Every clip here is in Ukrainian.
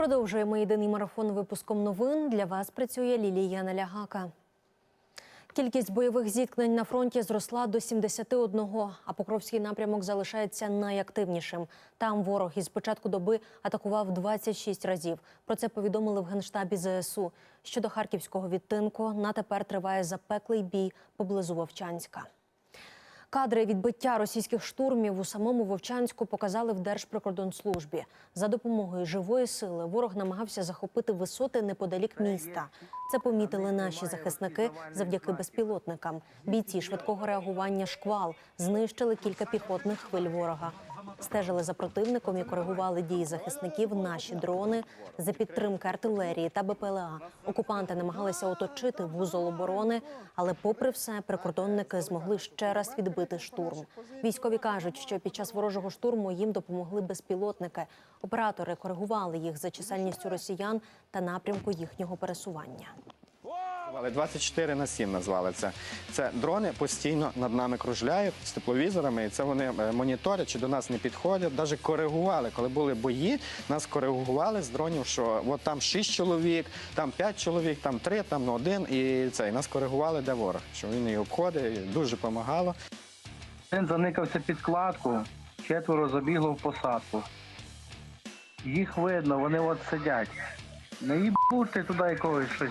Продовжуємо єдиний марафон випуском новин. Для вас працює Лілія Налягака. Кількість бойових зіткнень на фронті зросла до 71, а Покровський напрямок залишається найактивнішим. Там ворог із початку доби атакував 26 разів. Про це повідомили в генштабі ЗСУ. Щодо харківського відтинку, на тепер триває запеклий бій поблизу Вовчанська. Кадри відбиття російських штурмів у самому Вовчанську показали в Держприкордонслужбі. За допомогою живої сили ворог намагався захопити висоти неподалік міста. Це помітили наші захисники завдяки безпілотникам. Бійці швидкого реагування шквал знищили кілька піхотних хвиль ворога. Стежили за противником і коригували дії захисників наші дрони за підтримки артилерії та БПЛА. Окупанти намагалися оточити вузол оборони, але, попри все, прикордонники змогли ще раз відбити штурм. Військові кажуть, що під час ворожого штурму їм допомогли безпілотники. Оператори коригували їх за чисельністю росіян та напрямку їхнього пересування. Але 24 на 7 назвали це. Це дрони постійно над нами кружляють з тепловізорами, і це вони е, моніторять, чи до нас не підходять. Навіть коригували, коли були бої, нас коригували з дронів, що от там 6 чоловік, там 5 чоловік, там 3, там один. І це і нас коригували, де ворог, що він її обходить, дуже допомагало. Один заникався під кладку, четверо забігло в посадку. Їх видно, вони от сидять. Не їбути туди якогось щось.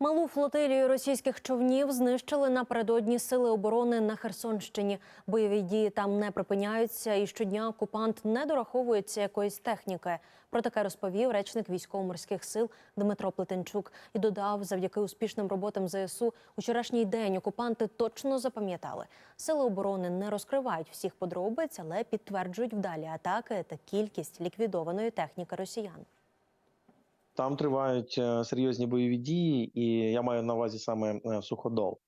Малу флотилію російських човнів знищили напередодні сили оборони на Херсонщині. Бойові дії там не припиняються, і щодня окупант не дораховується якоїсь техніки. Про таке розповів речник військово-морських сил Дмитро Плетенчук і додав, завдяки успішним роботам ЗСУ, учорашній день окупанти точно запам'ятали. Сили оборони не розкривають всіх подробиць, але підтверджують вдалі атаки та кількість ліквідованої техніки росіян. Там тривають е, серйозні бойові дії, і я маю на увазі саме е, суходол.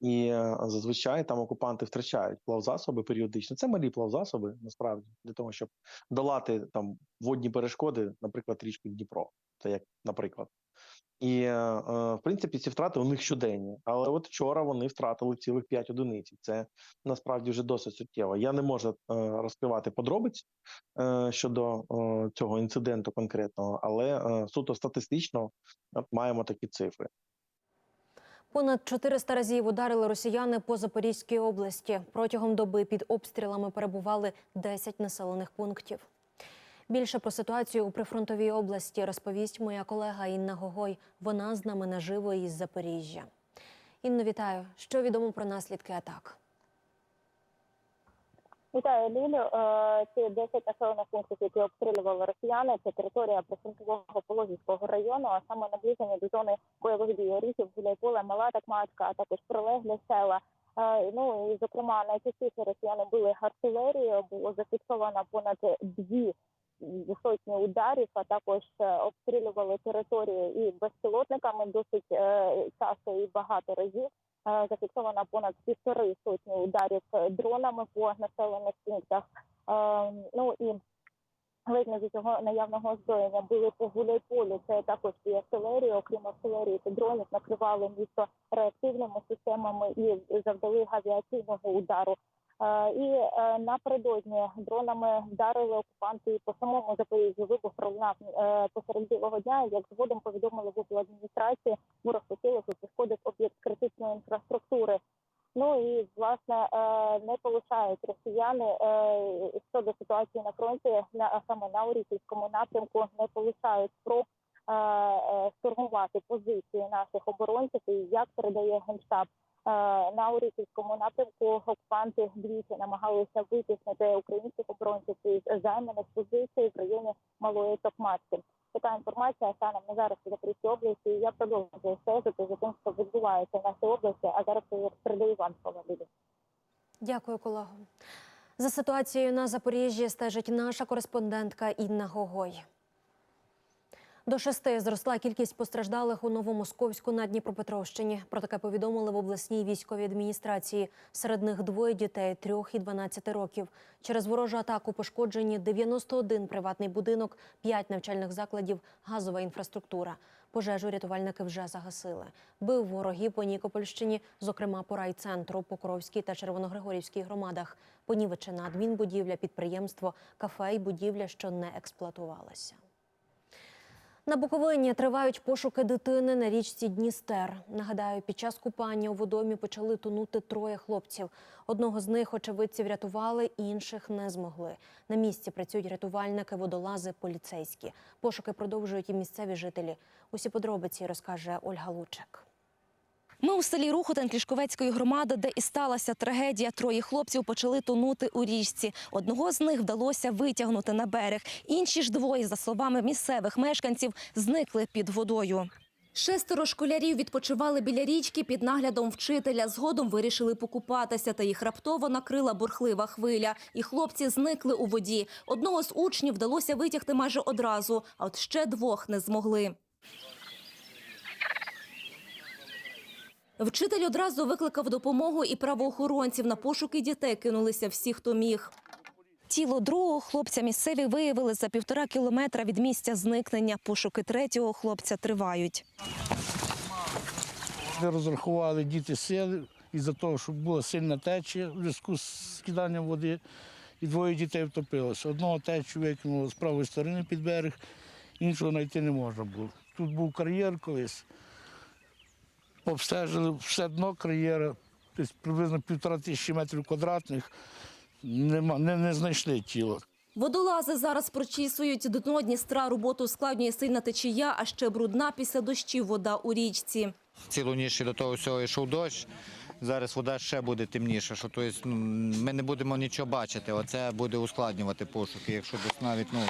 І е, зазвичай там окупанти втрачають плавзасоби періодично. Це малі плавзасоби, насправді, для того, щоб долати там водні перешкоди, наприклад, річку Дніпро. Це як наприклад. І е, в принципі ці втрати у них щоденні. Але от вчора вони втратили цілих 5 одиниць. Це насправді вже досить суттєво. Я не можу е, розкривати подробиць е, щодо цього інциденту конкретного, але суто статистично маємо такі цифри. Понад 400 разів ударили росіяни по Запорізькій області. Протягом доби під обстрілами перебували 10 населених пунктів. Більше про ситуацію у прифронтовій області розповість моя колега Інна Гогой. Вона з нами наживо із Запоріжжя. Інно, вітаю. Що відомо про наслідки атак? Вітаю Лілю. Е, Ці 10 населених пунктів, які обстрілювали росіяни, це територія прифронтового Пологівського району, а саме наближення до зони бойових дій Оріхів, Гуляйполе, Мала Такмацька, а також прилеглі села. Е, Ну і зокрема найчастіше росіяни били артилерію. Було зафіксовано понад дві сотні ударів, а також е, обстрілювали територію і безпілотниками досить е, часто і багато разів. Е, зафіксовано понад півтори сотні ударів дронами по населених пунктах. Ну і не з усього наявного озброєння були по гуляйполю. Це також і артилерія, окрім артилерії та дронів, накривали місто реактивними системами і завдали авіаційного удару. Е, І е, напередодні дронами вдарили окупанти по самому Запоріжжю. Вибух пролунав е, посеред білого дня. Як згодом повідомили в обладміністрації, ворог і пошкодив об'єкт критичної інфраструктури. Ну і власне не полишають росіяни щодо ситуації на фронті, на саме на Оріхівському напрямку, не полишають спроб штурмувати позиції наших оборонців. І як передає генштаб на Оріхівському напрямку, окупанти двічі намагалися витіснити українських оборонців із займаних позицій в районі Малої Токмацьки. Така інформація станом на зараз у Запорізькій області. Я продовжую стежити за тим, що відбувається в нашій області. А зараз передаю вам слово Лілі. Дякую, колего. За ситуацією на Запоріжжі стежить наша кореспондентка Інна Гогой. До шести зросла кількість постраждалих у Новомосковську на Дніпропетровщині. Про таке повідомили в обласній військовій адміністрації. Серед них двоє дітей трьох і 12 років. Через ворожу атаку пошкоджені 91 приватний будинок, 5 навчальних закладів, газова інфраструктура. Пожежу рятувальники вже загасили. Бив вороги по Нікопольщині, зокрема по райцентру, Покровській та Червоногригорівській громадах. Понівечена адмінбудівля, підприємство, кафе і будівля, що не експлуатувалася. На Буковині тривають пошуки дитини на річці Дністер. Нагадаю, під час купання у водомі почали тонути троє хлопців. Одного з них очевидці врятували, інших не змогли. На місці працюють рятувальники, водолази, поліцейські. Пошуки продовжують і місцеві жителі. Усі подробиці розкаже Ольга Лучик. Ми у селі Рухотин Клішковецької громади, де і сталася трагедія. Троє хлопців почали тонути у річці. Одного з них вдалося витягнути на берег. Інші ж двоє, за словами місцевих мешканців, зникли під водою. Шестеро школярів відпочивали біля річки під наглядом вчителя. Згодом вирішили покупатися, та їх раптово накрила бурхлива хвиля. І хлопці зникли у воді. Одного з учнів вдалося витягти майже одразу, а от ще двох не змогли. Вчитель одразу викликав допомогу і правоохоронців. На пошуки дітей кинулися всі, хто міг. Тіло другого хлопця місцеві виявили за півтора кілометра від місця зникнення. Пошуки третього хлопця тривають. Розрахували діти сили із-за того, що була сильна течія в зв'язку з скиданням води, і двоє дітей втопилося. Одного течію викинуло з правої сторони під берег, іншого знайти не можна було. Тут був кар'єр колись. Обстежили все дно кар'єра, приблизно півтора тисячі метрів квадратних. Нема, не, не знайшли тіло. Водолази зараз прочісують дно Дністра. Роботу ускладнює сильна течія, а ще брудна після дощів вода у річці. Цілу ніч до того всього йшов дощ. Зараз вода ще буде темніша, що тобто, ну, ми не будемо нічого бачити. Оце буде ускладнювати пошуки. Якщо десь навіть, ну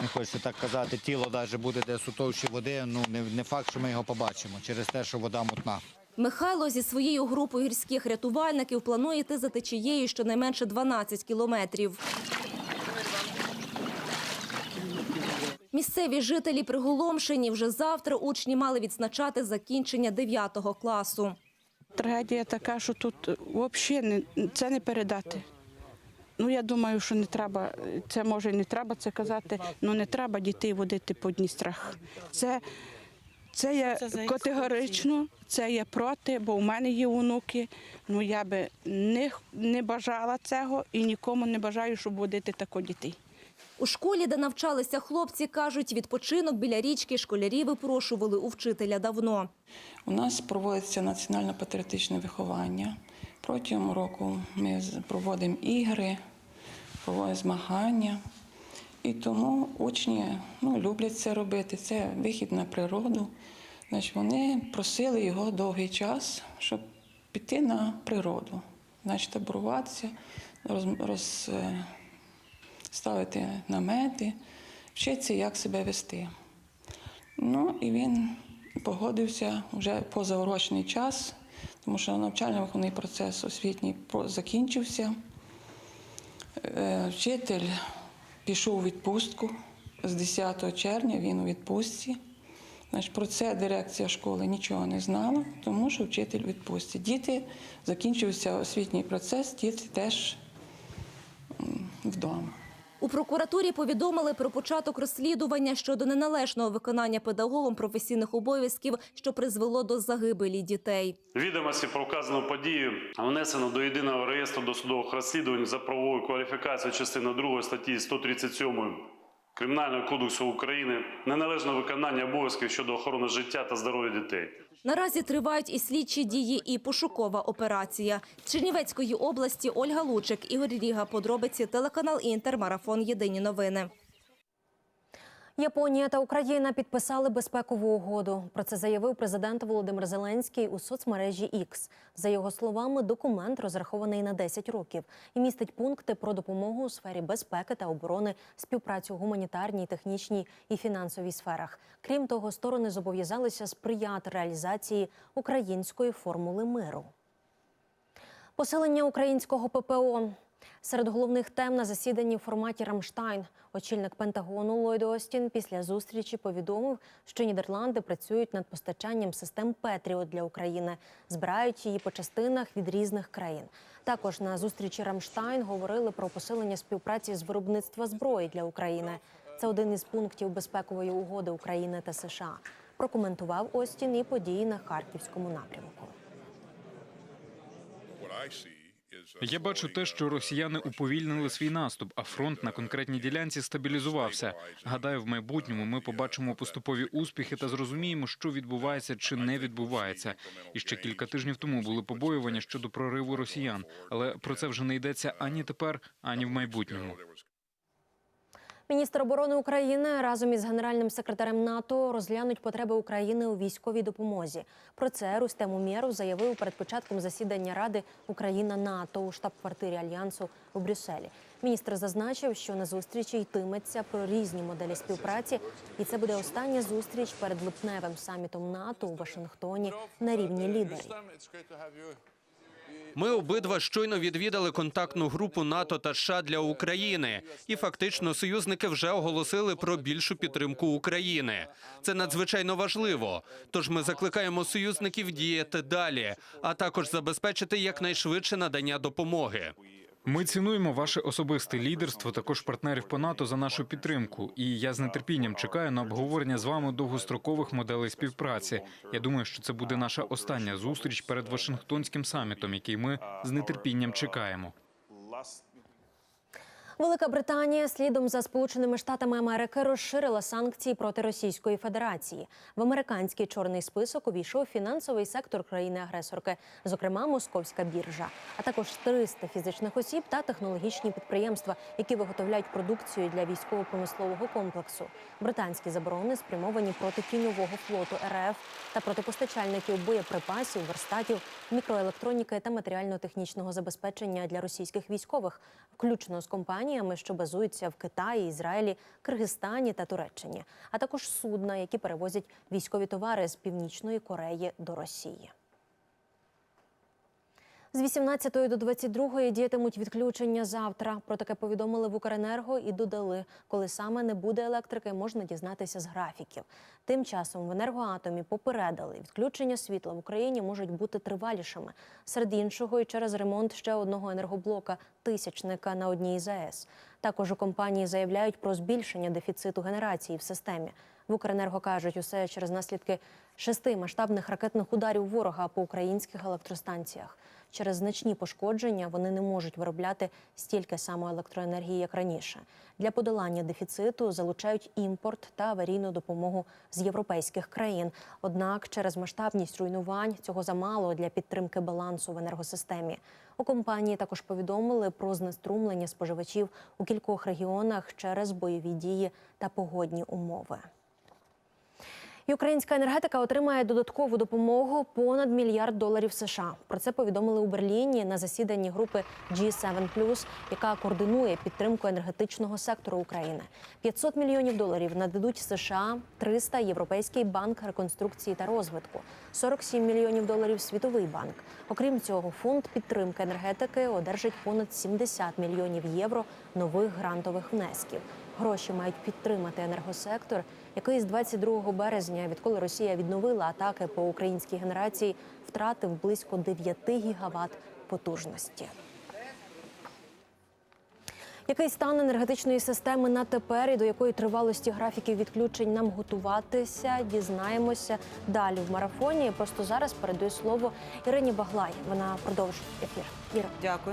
не хочеться так казати, тіло навіть буде десь у товщі води, ну не, не факт, що ми його побачимо через те, що вода мутна. Михайло зі своєю групою гірських рятувальників планує йти за течією щонайменше 12 кілометрів. Місцеві жителі приголомшені. Вже завтра учні мали відзначати закінчення 9 класу. Трагедія така, що тут взагалі це не передати. Ну, я думаю, що не треба, це може і не треба це казати, ну не треба дітей водити по Дністрах. Це, це я категорично, це я проти, бо у мене є онуки. Ну я би не, не бажала цього і нікому не бажаю, щоб водити тако дітей. У школі, де навчалися хлопці, кажуть, відпочинок біля річки школярі випрошували у вчителя давно. У нас проводиться національно-патріотичне виховання. Протягом року ми проводимо ігри, змагання. І тому учні ну, люблять це робити. Це вихід на природу. Значить, вони просили його довгий час, щоб піти на природу, значить, таборуватися, роз, роз, е, ставити намети, вчитися, як себе вести. Ну і він погодився вже позаурочний час, тому що навчально-виховний процес освітній закінчився. Е, Вчитель пішов у відпустку з 10 червня, він у відпустці. Значить, про це дирекція школи нічого не знала, тому що вчитель у відпустці. Діти закінчився освітній процес, діти теж вдома. У прокуратурі повідомили про початок розслідування щодо неналежного виконання педагогом професійних обов'язків, що призвело до загибелі дітей. Відомості про вказану подію внесено до єдиного реєстру досудових розслідувань за правовою кваліфікацією частини 2 статті 137 Кримінального кодексу України неналежне виконання обов'язків щодо охорони життя та здоров'я дітей. Наразі тривають і слідчі дії, і пошукова операція. Чернівецької області Ольга Лучик, Ігор Ріга. Подробиці телеканал Інтер. Марафон. Єдині новини. Японія та Україна підписали безпекову угоду. Про це заявив президент Володимир Зеленський у соцмережі X. За його словами, документ розрахований на 10 років і містить пункти про допомогу у сфері безпеки та оборони, співпрацю у гуманітарній, технічній і фінансовій сферах. Крім того, сторони зобов'язалися сприяти реалізації української формули миру. Посилення українського ППО. Серед головних тем на засіданні в форматі Рамштайн очільник Пентагону Ллойд Остін після зустрічі повідомив, що Нідерланди працюють над постачанням систем Петріот для України, збирають її по частинах від різних країн. Також на зустрічі Рамштайн говорили про посилення співпраці з виробництва зброї для України. Це один із пунктів безпекової угоди України та США. Прокоментував Остін і події на харківському напрямку. Я бачу те, що росіяни уповільнили свій наступ, а фронт на конкретній ділянці стабілізувався. Гадаю, в майбутньому ми побачимо поступові успіхи та зрозуміємо, що відбувається чи не відбувається. І ще кілька тижнів тому були побоювання щодо прориву росіян, але про це вже не йдеться ані тепер, ані в майбутньому. Міністр оборони України разом із генеральним секретарем НАТО розглянуть потреби України у військовій допомозі. Про це Рустем Умєров заявив перед початком засідання Ради Україна НАТО у штаб-квартирі альянсу у Брюсселі. Міністр зазначив, що на зустрічі йтиметься про різні моделі співпраці, і це буде остання зустріч перед липневим самітом НАТО у Вашингтоні на рівні лідерів. Ми обидва щойно відвідали контактну групу НАТО та США для України, і фактично союзники вже оголосили про більшу підтримку України. Це надзвичайно важливо. Тож ми закликаємо союзників діяти далі, а також забезпечити якнайшвидше надання допомоги. Ми цінуємо ваше особисте лідерство, також партнерів по НАТО за нашу підтримку. І я з нетерпінням чекаю на обговорення з вами довгострокових моделей співпраці. Я думаю, що це буде наша остання зустріч перед Вашингтонським самітом, який ми з нетерпінням чекаємо. Велика Британія слідом за Сполученими Штатами Америки розширила санкції проти Російської Федерації. В американський чорний список увійшов фінансовий сектор країни-агресорки, зокрема московська біржа, а також 300 фізичних осіб та технологічні підприємства, які виготовляють продукцію для військово-промислового комплексу. Британські заборони спрямовані проти тіньового флоту РФ та проти постачальників боєприпасів, верстатів, мікроелектроніки та матеріально-технічного забезпечення для російських військових, включно з компаніями, що базуються в Китаї, Ізраїлі, Киргизстані та Туреччині, а також судна, які перевозять військові товари з північної Кореї до Росії. З 18 до 22 діятимуть відключення завтра. Про таке повідомили в Укренерго і додали, коли саме не буде електрики, можна дізнатися з графіків. Тим часом в енергоатомі попередили, відключення світла в Україні можуть бути тривалішими. Серед іншого, і через ремонт ще одного енергоблока тисячника на одній із АЕС. Також у компанії заявляють про збільшення дефіциту генерації в системі. В Укренерго кажуть, усе через наслідки шести масштабних ракетних ударів ворога по українських електростанціях. Через значні пошкодження вони не можуть виробляти стільки самоелектроенергії, як раніше. Для подолання дефіциту залучають імпорт та аварійну допомогу з європейських країн. Однак через масштабність руйнувань цього замало для підтримки балансу в енергосистемі. У компанії також повідомили про знеструмлення споживачів у кількох регіонах через бойові дії та погодні умови. І українська енергетика отримає додаткову допомогу понад мільярд доларів США. Про це повідомили у Берліні на засіданні групи G7+, яка координує підтримку енергетичного сектору України. 500 мільйонів доларів нададуть США, 300 – Європейський банк реконструкції та розвитку, 47 мільйонів доларів Світовий банк. Окрім цього, фонд підтримки енергетики одержить понад 70 мільйонів євро нових грантових внесків. Гроші мають підтримати енергосектор, який з 22 березня, відколи Росія відновила атаки по українській генерації, втратив близько 9 гігават потужності. Який стан енергетичної системи на тепер і до якої тривалості графіків відключень нам готуватися, дізнаємося далі в марафоні. Просто зараз передаю слово Ірині Баглай. Вона продовжить ефір. Іра. Дякую.